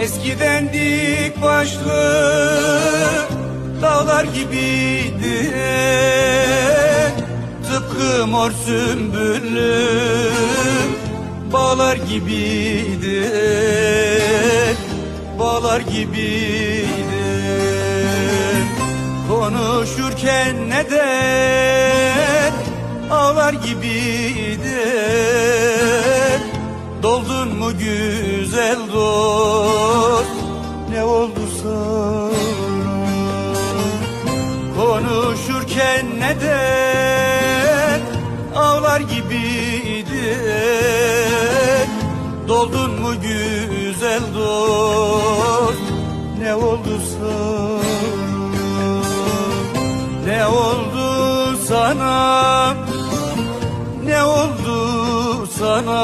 Eskiden dik başlı dağlar gibiydi. Tıpkı mor sümbüllü bağlar gibiydi. Bağlar gibiydi. Konuşurken neden ağlar gibiydi. Doldun mu güzel dost Ne oldu sana? Konuşurken neden Ağlar gibiydi? Doldun mu güzel dost Ne oldu sana? Ne oldu sana? Ne oldu sana?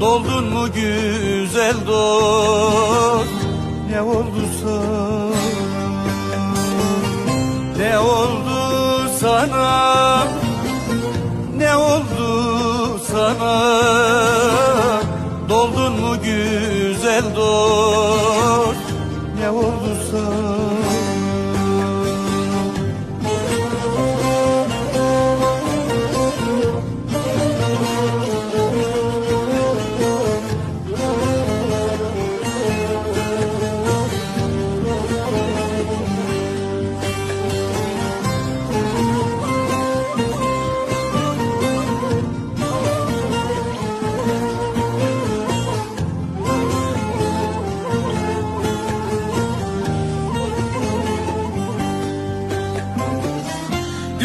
Doldun mu güzel dost. Ne oldu sana? Ne oldu sana? Ne oldu sana? Doldun mu güzel dost? Ne oldu sana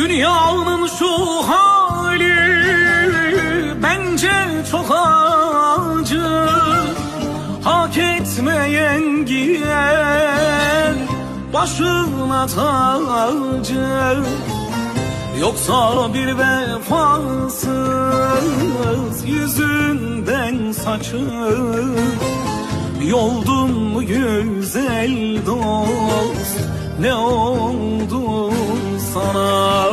Dünyanın şu hali bence çok acı. Hak etmeyen giyer başına tacı. Yoksa bir vefasız yüzünden saçı. Yoldun mu güzel dost ne oldu sana.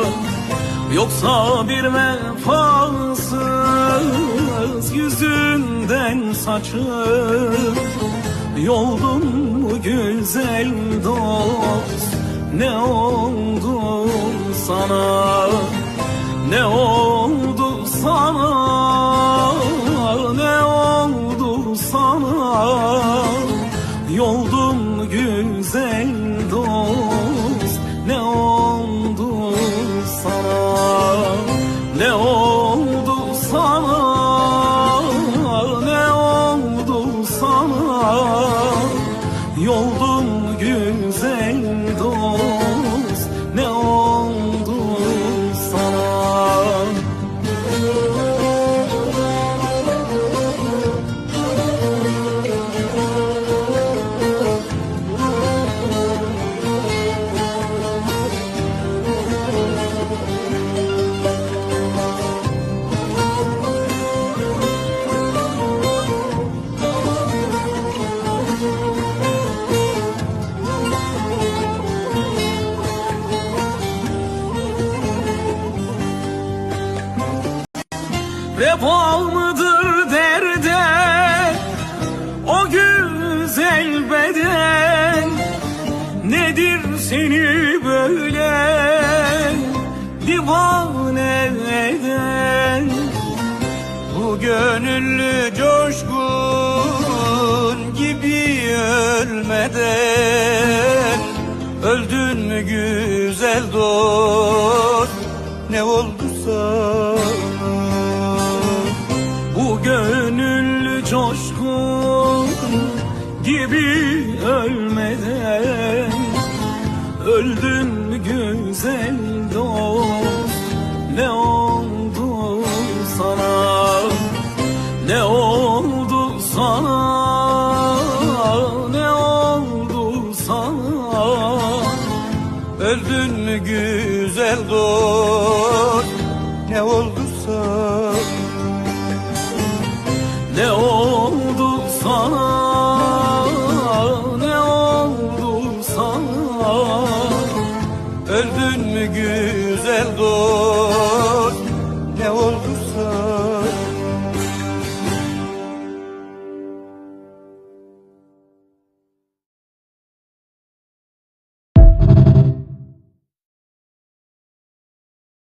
Yoksa bir vefasız yüzünden saçı. Yoldun mu güzel dost? Ne oldu sana? Ne oldu sana sana Divane eden Bu gönüllü coşkun gibi ölmeden Öldün mü güzel dost? Ne oldu sana? Bu gönüllü coşkun gibi ölmeden Öldün mü güzel dost ne oldu sana? Ne oldu sana? Ne oldu sana? Öldün mü güzel dur ne oldu sana? Ne oldu sana? Güzel dur.